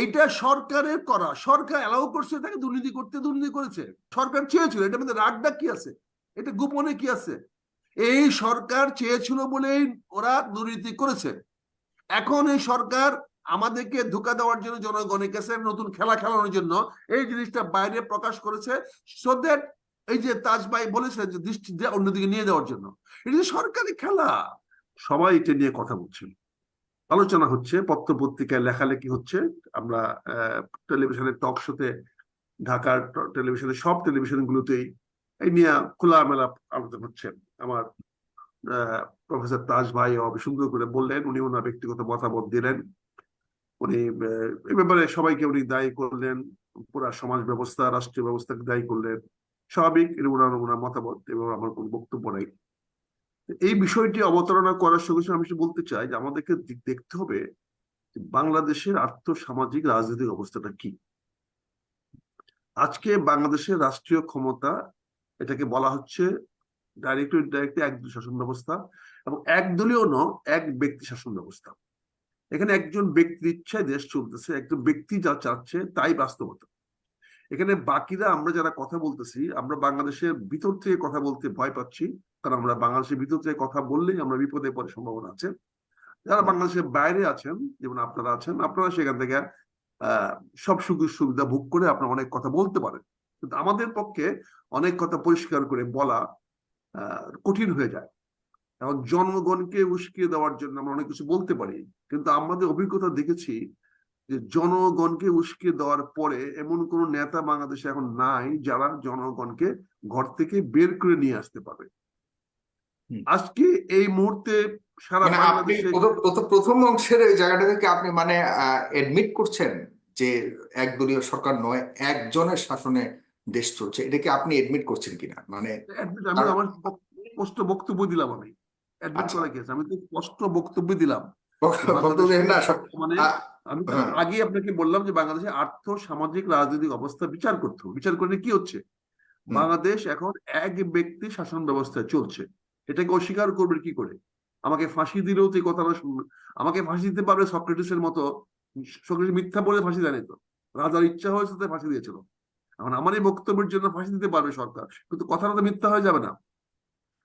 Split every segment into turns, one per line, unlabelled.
এইটা সরকারের করা। সরকার অ্যালাউ করছে তাকে দুর্নীতি করতে, দুর্নীতি করেছে। সরকার চেয়েছিল, এটার মধ্যে রাগটা কি আছে? এটা গোপনে কি আছে? এই সরকার চেয়েছিল বলেই ওরা দুর্নীতি করেছে। এখন এই সরকার আমাদেরকে ধোকা দেওয়ার জন্য জনগণের কাছে নতুন খেলা খেলানোর জন্য এই জিনিসটা বাইরে প্রকাশ করেছে। সো দ্যাট এই যে তাজবাই বলেছে যে দৃষ্টি অন্যদিকে নিয়ে দেওয়ার জন্য। এটা সরকারি খেলা। সবাই এটা নিয়ে কথা বলছিল। আলোচনা হচ্ছে পত্র পত্রিকায় লেখালেখি হচ্ছে। আমরা টেলিভিশনের টক শোতে, ঢাকার টেলিভিশনের সব টেলিভিশন গুলোতেই এই নিয়ে খোলামেলা আলোচনা হচ্ছে। আমার প্রফেসর তাজ ভাই সুন্দর করে বললেন, উনি ওনার ব্যক্তিগত মতামত দিলেন। উনি, এ ব্যাপারে সবাইকে উনি দায়ী করলেন। পুরা সমাজ ব্যবস্থা, রাষ্ট্রীয় ব্যবস্থাকে দায়ী করলেন। স্বাভাবিক এটা ওনার ওনার মতামত এবং আমার কোনো বক্তব্য নাই। এই বিষয়টি অবতারণা করার সঙ্গে সঙ্গে আমি বলতে চাই যে আমাদেরকে দেখতে হবে বাংলাদেশের আর্থ সামাজিক রাজনৈতিক অবস্থাটা কি। আজকে বাংলাদেশের রাষ্ট্রীয় ক্ষমতা, এটাকে বলা হচ্ছে ডাইরেক্ট ইনডাইরেক্ট একদলীয় শাসন ব্যবস্থা এবং একদলীয় ন এক ব্যক্তি শাসন ব্যবস্থা। এখানে একজন ব্যক্তির ইচ্ছায় দেশ চলতেছে, একজন ব্যক্তি যা চাচ্ছে তাই বাস্তবতা। এখানে বাকিরা আমরা যারা কথা বলতেছি, আমরা বাংলাদেশের ভিতর থেকে কথা বলতে ভয় পাচ্ছি। কারণ আমরা বাংলাদেশের ভিতর থেকে কথা বললেই আমরা বিপদে পড়ার সম্ভাবনা আছে। যারা বাংলাদেশের বাইরে আছেন যেমন আপনারা আছেন আপনারা সেখান থেকে সব সুযোগ সুবিধা ভোগ করে আপনারা অনেক কথা বলতে পারেন। কিন্তু আমাদের পক্ষে অনেক কথা পরিষ্কার করে বলা কঠিন হয়ে যায়। এখন জনগণকে উস্কিয়ে দেওয়ার জন্য আমরা অনেক কিছু বলতে পারি। কিন্তু আমাদের অভিজ্ঞতা দেখেছি যে জনগণকে উস্কিয়ে দেওয়ার পরে এমন কোন নেতা বাংলাদেশে এখন নাই যারা জনগণকে ঘর থেকে বের করে নিয়ে আসতে পারবে। আজকে এই মুহূর্তে সারা
মানে আপনি প্রথম- অংশের এই জায়গাটা থেকে আপনি মানে এডমিট করছেন যে একদলীয় সরকার নয় একজনের শাসনে দেশ চলছে। এটাকে আপনি এডমিট করছেন কিনা? মানে
আমি আমার স্পষ্ট বক্তব্য দিলাম আমি। অ্যাডমিট
আচ্ছা।
করা গেছে। আমি তো স্পষ্ট বক্তব্য দিলাম।
না
মানে আমি
হ্যাঁ।
আগে আপনাকে বললাম যে বাংলাদেশে আর্থ সামাজিক রাজনৈতিক অবস্থা বিচার করতে হবে। বিচার করলে কি হচ্ছে? বাংলাদেশ এখন এক ব্যক্তি শাসন ব্যবস্থায় চলছে। এটাকে অস্বীকার করবে কি করে? আমাকে ফাঁসি দিলেও তো এই কথাটা আমাকে ফাঁসি দিতে পারবে সক্রেটিসের মতো। সক্রেটিস মিথ্যা বলে ফাঁসি দেয়নি তো। রাজার ইচ্ছা হয়েছে তাই ফাঁসি দিয়েছিল। এখন আমার এই বক্তব্যের জন্য ফাঁসি দিতে পারবে সরকার। কিন্তু কথাটা তো মিথ্যা হয়ে যাবে না।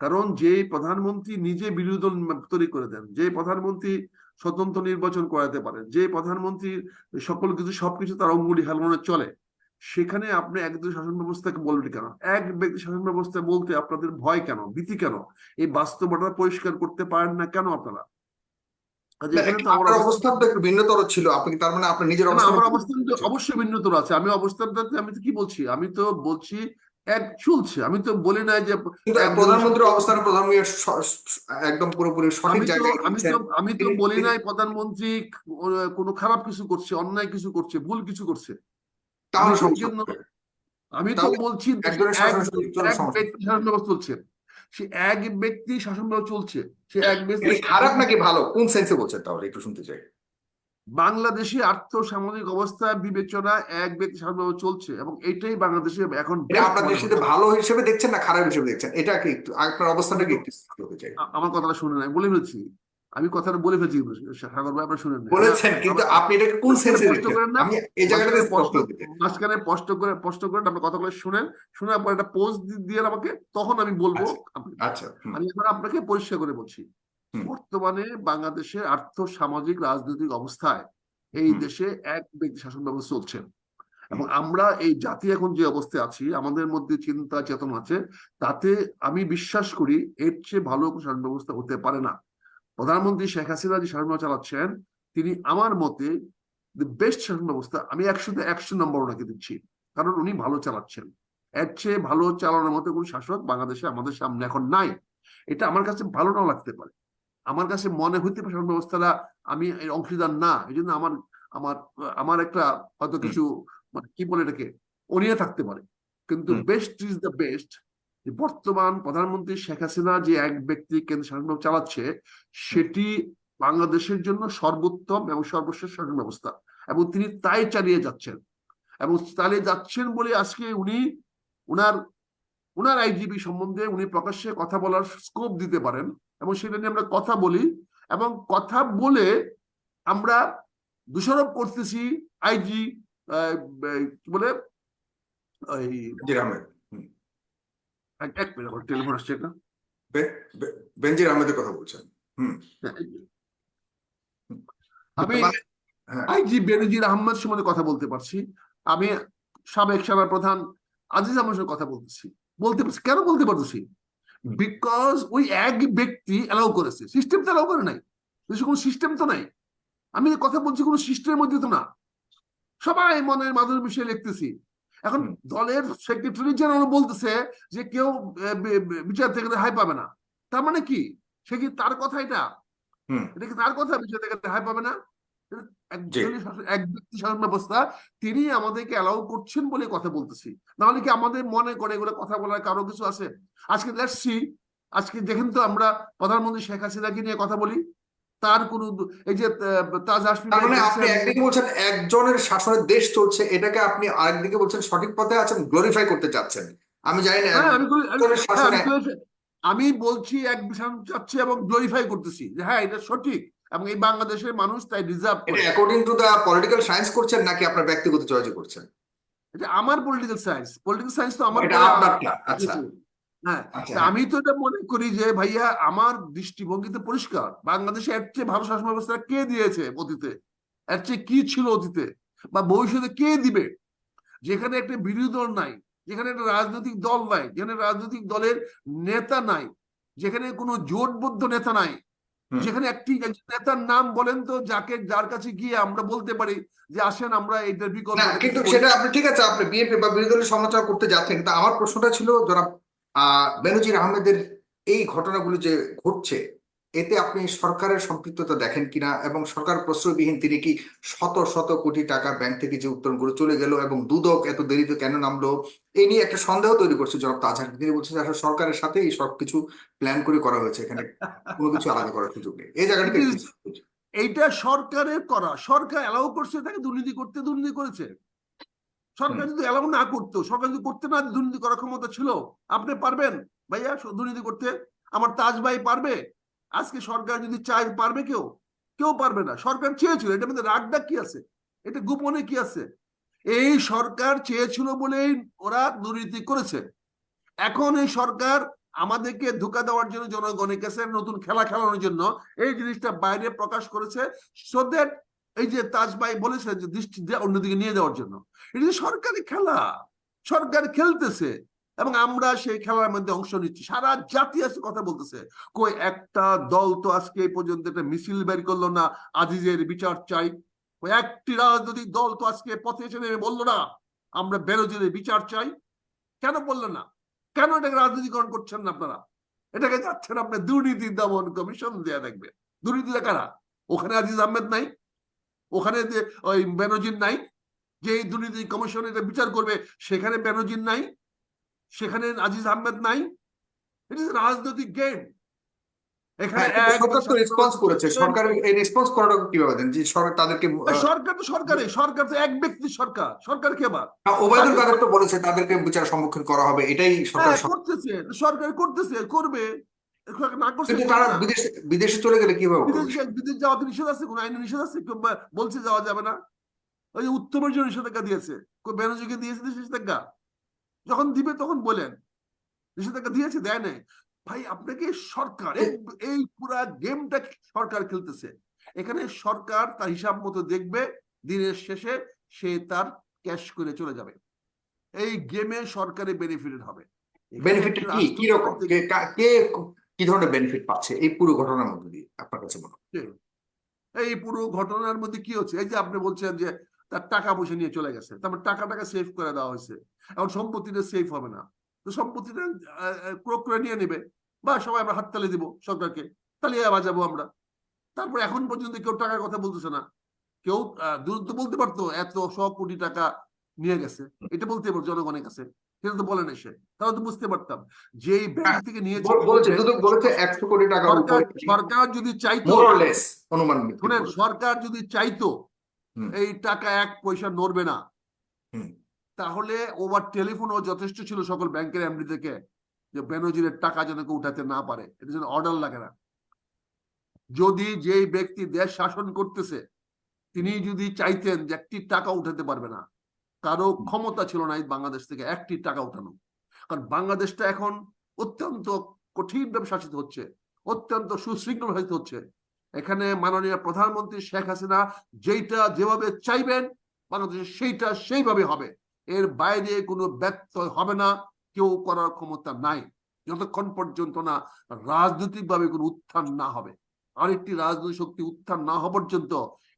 কারণ যে প্রধানমন্ত্রী নিজে বিরোধী দল তৈরি করে দেন যে প্রধানমন্ত্রী স্বতন্ত্র নির্বাচন করাতে পারেন যে প্রধানমন্ত্রী সকল কিছু, সবকিছু তার অঙ্গুলি হেলমনে চলে সেখানে আপনি একদলীয় শাসন ব্যবস্থাকে বলবেন কেন? এক ব্যক্তি শাসন ব্যবস্থা বলতে আপনাদের ভয় কেন? ভীতি কেন? এই বাস্তবতা পরিষ্কার করতে পারেন না কেন আপনারা?
অবস্থানটা ভিন্নতর ছিল। আপনি তার মানে আপনার নিজের
আমার অবস্থান অবশ্যই ভিন্নতর আছে। আমি অবস্থানটাতে আমি তো কি বলছি? আমি তো বলছি এক চলছে। আমি তো বলি না যে
প্রধানমন্ত্রীর অবস্থান প্রধানমন্ত্রী একদম পুরোপুরি সঠিক
আমি তো
জায়গায়
আমি তো আমি তো বলি নাই প্রধানমন্ত্রী কোনো খারাপ কিছু করছে অন্যায় কিছু করছে ভুল কিছু করছে।
তাহলে
আমি জন্য তো বলছি যে
একজনের
এক
শাসন চলছে,
এক
সমস্যা।
ব্যক্তি শাসন ব্যবস্থা চলছে। সে এক ব্যক্তি শাসন ব্যবস্থা চলছে সে এক ব্যক্তি
খারাপ নাকি ভালো? কোন সেন্সে বলছেন তাহলে? একটু শুনতে চাই।
বাংলাদেশে আর্থ সামাজিক অবস্থা বিবেচনা এক ব্যক্তি শাসন ব্যবস্থা চলছে এবং এটাই বাংলাদেশে এখন
আপনার
হচ্ছে।
ভালো হিসেবে দেখছেন না খারাপ হিসেবে দেখছেন? এটা কি একটু আপনার অবস্থানটাকে একটু চাই
আমার কথাটা শুনে নাই বলে ফেলছি। আমি কথাটা বলে ফেলছি সাগর ভাই আপনারা শুনেন।
বলেছেন কিন্তু আপনি এটাকে কোন সেন্সে
করেন না?
এই জায়গাটাতে স্পষ্ট
মাঝখানে স্পষ্ট করে স্পষ্ট আপনার কথাগুলো শুনেন। পর একটা পোস্ট দিয়ে আমাকে তখন আমি বলব
আচ্ছা
আমি এখন আপনাকে পরিষ্কার করে বলছি। বর্তমানে বাংলাদেশের আর্থ সামাজিক রাজনৈতিক অবস্থায় এই দেশে এক ব্যক্তি শাসন ব্যবস্থা চলছে। এবং আমরা এই জাতি এখন যে অবস্থায় আছি আমাদের মধ্যে চিন্তা চেতনা আছে তাতে আমি বিশ্বাস করি এর চেয়ে ভালো শাসন ব্যবস্থা হতে পারে না। প্রধানমন্ত্রী শেখ হাসিনা যে শাসন চালাচ্ছেন তিনি আমার মতে বেস্ট শাসন ব্যবস্থা আমি একশোতে একশো নম্বর ওনাকে দিচ্ছি কারণ উনি ভালো চালাচ্ছেন। এর চেয়ে ভালো চালানোর মতো কোন শাসক বাংলাদেশে আমাদের সামনে এখন নাই। এটা আমার কাছে ভালো নাও লাগতে পারে। আমার কাছে মনে হইতে পারে শাসন ব্যবস্থাটা আমি অংশীদার না এই জন্য আমার আমার আমার একটা হয়তো কিছু মানে কি বলে এটাকে অনিয়ে থাকতে পারে। কিন্তু বেস্ট ইজ দ্য বেস্ট বর্তমান প্রধানমন্ত্রী শেখ হাসিনা যে এক ব্যক্তি কেন্দ্র শাসন চালাচ্ছে, সেটি বাংলাদেশের জন্য সর্বোত্তম এবং সর্বশেষ শাসন ব্যবস্থা। এবং তিনি তাই চালিয়ে যাচ্ছেন। এবং চালিয়ে যাচ্ছেন বলে আজকে উনি উনার উনার আইজিবি সম্বন্ধে উনি প্রকাশ্যে কথা বলার স্কোপ দিতে পারেন এবং সেটা নিয়ে আমরা কথা বলি এবং কথা বলে আমরা দোষারোপ করতেছি আইজি বলে? এক মিনিট আমার টেলিফোন আসছে একটা।
বেনজির আহমেদের কথা বলছেন। হুম।
হ্যাঁ। আমি
হ্যাঁ।
আইজি বেনজির আহমদ সম্বন্ধে কথা বলতে পারছি। আমি সাবেক সেনা প্রধান আজিজ আহমেদ কথা বলতেছি। বলতে পারছি কেন বলতে পারতেছি? বিকজ ওই এক ব্যক্তি অ্যালাউ করেছে। সিস্টেম তো অ্যালাউ করে নাই। দেশে কোনো সিস্টেম তো নাই। আমি কথা বলছি কোনো সিস্টেমের মধ্যে তো না। সবাই মনের মাধুর বিষয়ে লিখতেছি। এখন দলের সেক্রেটারি জেনারেল বলতেছে যে কেউ বিচার থেকে হাই পাবে না। তার মানে কি? সে কি তার কথা এটা? এটা কি তার কথা বিচার থেকে হাই পাবে না? এক ব্যক্তি শাসন ব্যবস্থা তিনি আমাদেরকে অ্যালাউ করছেন বলে কথা বলতেছি। নাহলে কি আমাদের মনে করে এগুলো কথা বলার কারও কিছু আছে? আজকে লেটসি আজকে দেখেন তো আমরা প্রধানমন্ত্রী শেখ হাসিনাকে নিয়ে কথা বলি। তার কোন এই যে আহ, তাজ হাসমি
তার মানে আপনি একদিকে বলছেন একজনের শাসনের দেশ চলছে এটাকে আপনি আরেকদিকে বলছেন সঠিক পথে আছেন গ্লোরিফাই করতে চাচ্ছেন। আমি জানি না
হ্যাঁ আমি হ্যাঁ, আমি বলছি এক বিষয় চাচ্ছি এবং গ্লোরিফাই করতেছি যে হ্যাঁ এটা সঠিক এবং এই বাংলাদেশের মানুষ তাই রিজার্ভ করে।
According to the political science করছেন নাকি আপনার ব্যক্তিগত চয়েস করছেন?
এটা আমার পলিটিক্যাল সায়েন্স পলিটিক্যাল সায়েন্স তো আমার
আচ্ছা।
হ্যাঁ
আচ্ছা।
আমি তো এটা মনে করি যে ভাইয়া আমার দৃষ্টিভঙ্গিতে পরিষ্কার। বাংলাদেশে এর চেয়ে ভালো শাসন ব্যবস্থা কে দিয়েছে অতীতে? এর চেয়ে কি ছিল অতীতে? বা ভবিষ্যতে কে দিবে? যেখানে একটা বিরোধী দল নাই যেখানে একটা রাজনৈতিক দল নাই যেখানে রাজনৈতিক দলের নেতা নাই যেখানে কোনো জোটবদ্ধ নেতা নাই যেখানে একটি নেতার নাম বলেন তো যাকে যার কাছে গিয়ে আমরা বলতে পারি যে আসেন আমরা এটার বিকল্প
কিন্তু সেটা আপনি ঠিক আছে আপনি বিএনপি বা বিরোধী দলের সমালোচনা করতে যাচ্ছেন কিন্তু আমার প্রশ্নটা ছিল আহ বেনজির আহমেদের এই ঘটনাগুলো যে ঘটছে এতে আপনি সরকারের সম্পৃক্ততা দেখেন কিনা এবং সরকার প্রশ্রয়বিহীন তিনি কি শত শত কোটি টাকা ব্যাংক থেকে যে উত্তোলনগুলো চলে গেল এবং দুদক এত দেরিতে কেন নামলো এই নিয়ে একটা সন্দেহ তৈরি করছে জনাব তাজহার তিনি বলছেন যে আসলে সরকারের সাথে এই সবকিছু প্ল্যান করে করা হয়েছে এখানে কোনো কিছু আলাদা করার সুযোগ নেই। এই
is- এইটা সরকারের করা সরকার অ্যালাউ করছে তাকে দুর্নীতি করতে দুর্নীতি করেছে। সরকার যদি অ্যালাউ না করতো, সরকার যদি করতে না, দুর্নীতি করার ক্ষমতা ছিল, আপনি পারবেন? ভাইয়া দুর্নীতি করতে? আমার তাজ ভাই পারবে? আজকে সরকার যদি চায়, পারবে কেউ? কেউ পারবে না। সরকার চেয়েছিল, এটার মধ্যে রাগটা কি আছে? এটা গোপনে কি আছে? এই সরকার চেয়েছিল বলেই ওরা দুর্নীতি করেছে। এখন এই সরকার আমাদেরকে ধোকা দেওয়ার জন্য জনগণের কাছে নতুন খেলা খেলানোর জন্য এই জিনিসটা বাইরে প্রকাশ করেছে সো দ্যাট এই যে তাজবাই বলেছে যে দৃষ্টি অন্যদিকে নিয়ে যাওয়ার জন্য, এটা সরকারি খেলা। সরকার খেলতেছে এবং আমরা সেই খেলার মধ্যে অংশ নিচ্ছি। সারা জাতি আজকে কথা বলতেছে। কই একটা দল তো আজকে এই পর্যন্ত একটা মিছিল বের করল না, আজিজের বিচার চাই। ওই একটি রাজনৈতিক দল তো আজকে পথে এসে নেমে বলল না, আমরা বেরোজিদের বিচার চাই। কেন বলল না? কেন এটাকে রাজনীতিকরণ করছেন না আপনারা? এটাকে যাচ্ছেন আপনার দুর্নীতি দমন কমিশন দেয়া দেখবে। দুর্নীতিটা কারা? ওখানে আজিজ আহমেদ নাই। ওখানে যে ওই বেনজির নাই যে এই দুর্নীতি কমিশন এটা বিচার করবে সেখানে বেনজির নাই সেখানে আজিজ আহমেদ নাই। ইট ইজ রাজনৈতিক গেম এখানে
হ্যাঁ, সরকার রেসপন্স করেছে। সরকার এই রেসপন্স করাটা কীভাবে সরকার তাদেরকে আহ,
সরকার তো সরকারে সরকার তো এক ব্যক্তির সরকার। সরকার কে আবার
তো বলেছে তাদেরকে বিচার সম্মুখীন করা হবে এটাই সরকার
হ্যাঁ করতেছে করবে।
কিন্তু তারা বিদেশে বিদেশে চলে গেলে কীভাবে করবে?
বিদেশ বিদেশ নিষেধ আছে কোন আইনে নিষেধ আছে? কেউ বলছে যাওয়া যাবে না? ওই যে উত্তমের জন্য নিষেধাজ্ঞা দিয়েছে ব্যানার্জিকে দিয়েছে নিষেধাজ্ঞা। যখন দিবে তখন বলেন। নিষেধাজ্ঞা দিয়েছে দেয় নাই। ভাই আপনাকে সরকার এই- পুরা গেমটা সরকার খেলতেছে? এখানে সরকার তার হিসাব মতো দেখবে দিনের শেষে সে তার ক্যাশ করে চলে যাবে। এই গেমে সরকারে বেনিফিটেড হবে। একটা
কি? কি রকম? কে কা- ধরনের বেনিফিট পাচ্ছে? এই পুরো ঘটনার মধ্যে দিয়ে আপনার কাছে মনে
এই পুরো ঘটনার মধ্যে কি হচ্ছে? এই যে আপনি বলছেন যে তার টাকা পয়সা নিয়ে চলে গেছে তারপর টাকা টাকা সেভ করে দেওয়া হয়েছে। এখন সম্পত্তিটা সেভ হবে না। তো সম্পত্তিটা ক্রোক করে নিয়ে নেবে। বা সবাই আমরা হাততালি দিব সরকারকে তালিয়ে বাজাবো আমরা। তারপর এখন পর্যন্ত কেউ টাকার কথা বলতেছে না। কেউ আহ, দূর তো বলতে পারতো এত শ কোটি টাকা নিয়ে গেছে। এটা বলতে পারতো জনগণের কাছে। সেটা তো বলে না সে। তাহলে তো বুঝতে পারতাম। যেই ব্যাংক থেকে নিয়েছে
বলেছে একশো কোটি টাকার
সরকার যদি চাইতো
অনুমান
শুনেন সরকার যদি চাইতো এই টাকা এক পয়সা নড়বে না তাহলে ওভার টেলিফোনও যথেষ্ট ছিল সকল ব্যাংকের এমডি থেকে যে বেনজিরের টাকা যেন কেউ উঠাতে না পারে। এটা যেন অর্ডার লাগে না। যদি যেই ব্যক্তি দেশ শাসন করতেছে তিনি যদি চাইতেন যে একটি টাকা উঠাতে পারবে না কারও ক্ষমতা ছিল না বাংলাদেশ থেকে একটি টাকা উঠানো। কারণ বাংলাদেশটা এখন অত্যন্ত কঠিনভাবে শাসিত হচ্ছে অত্যন্ত সুশৃঙ্খল হইতে হচ্ছে। এখানে মাননীয় প্রধানমন্ত্রী শেখ হাসিনা যেইটা যেভাবে চাইবেন বাংলাদেশে সেইটা সেইভাবে হবে। এর বাইরে কোনো ব্যত্যয় হবে না কেউ করার ক্ষমতা নাই। যতক্ষণ পর্যন্ত না রাজনৈতিকভাবে কোনো উত্থান না হবে। আরেকটি রাজনৈতিক শক্তি উত্থান না হওয়া পর্যন্ত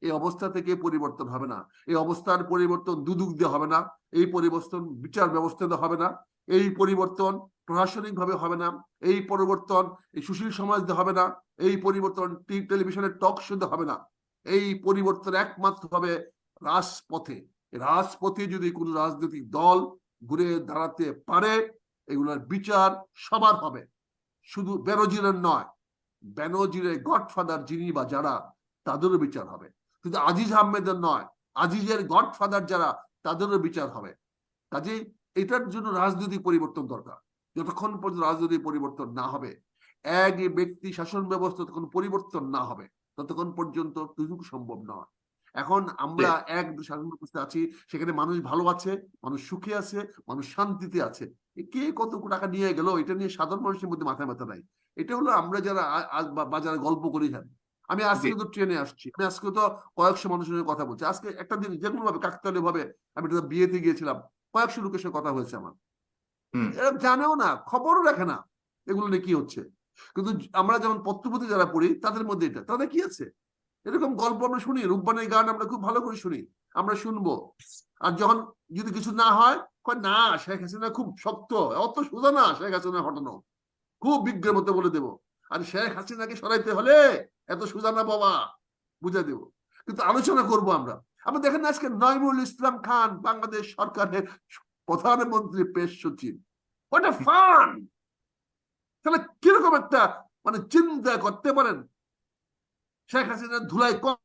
এই অবস্থা থেকে পরিবর্তন হবে না। এই অবস্থার পরিবর্তন দুদুক দিয়ে হবে না, এই পরিবর্তন বিচার ব্যবস্থাতে হবে না, এই পরিবর্তন প্রশাসনিক ভাবে হবে না, এই পরিবর্তন এই সুশীল সমাজ হবে না, এই পরিবর্তন টেলিভিশনের টক শোতে হবে না। এই পরিবর্তন একমাত্র হবে রাজপথে। রাজপথে যদি কোনো রাজনৈতিক দল ঘুরে দাঁড়াতে পারে, এগুলোর বিচার সবার হবে। শুধু বেনজিরের নয় বেনজিরের গডফাদার যিনি বা যারা তাদেরও বিচার হবে। কিন্তু আজিজ আহমেদের নয় আজিজের গডফাদার যারা তাদেরও বিচার হবে। কাজেই এটার জন্য রাজনৈতিক পরিবর্তন দরকার। যতক্ষণ পর্যন্ত রাজনৈতিক পরিবর্তন না হবে এক ব্যক্তি শাসন ব্যবস্থা তখন পরিবর্তন না হবে ততক্ষণ পর্যন্ত দুটুকু সম্ভব নয়। এখন আমরা এক শাসন ব্যবস্থা আছি সেখানে মানুষ ভালো আছে মানুষ সুখে আছে মানুষ শান্তিতে আছে। কে কত টাকা নিয়ে গেল এটা নিয়ে সাধারণ মানুষের মধ্যে মাথায় ব্যথা নাই। এটা হলো আমরা যারা বাজারে গল্প করি জানি আমি আজকে। তো ট্রেনে আসছি। আমি আজকে তো কয়েকশো মানুষের সঙ্গে কথা বলছি। আজকে একটা দিন যে কোনো ভাবে কাকতালীয় ভাবে আমি বিয়েতে গিয়েছিলাম কয়েকশো লোকের সাথে কথা হয়েছে আমার। এরা জানেও না খবরও রাখে না এগুলো নিয়ে কি হচ্ছে। কিন্তু আমরা যেমন পত্রপতি যারা পড়ি তাদের মধ্যে এটা তাদের কি আছে? এরকম গল্প আমরা শুনি রূপবানের গান আমরা খুব ভালো করে শুনি আমরা শুনব। আর যখন যদি কিছু না হয় না শেখ হাসিনা খুব শক্ত অত সোজা না শেখ হাসিনা হটানো খুব বিজ্ঞের মতো বলে দেবো। আর শেখ হাসিনাকে সরাইতে হলে এত সোজা না বাবা বুঝে দেব। কিন্তু আলোচনা করব আমরা। আমরা দেখেন আজকে নয়মুল ইসলাম খান বাংলাদেশ সরকারের প্রধানমন্ত্রী পেশ সচিব। ওটা ফান তাহলে কীরকম একটা মানে চিন্তা করতে পারেন? শেখ হাসিনা ধুলাই কম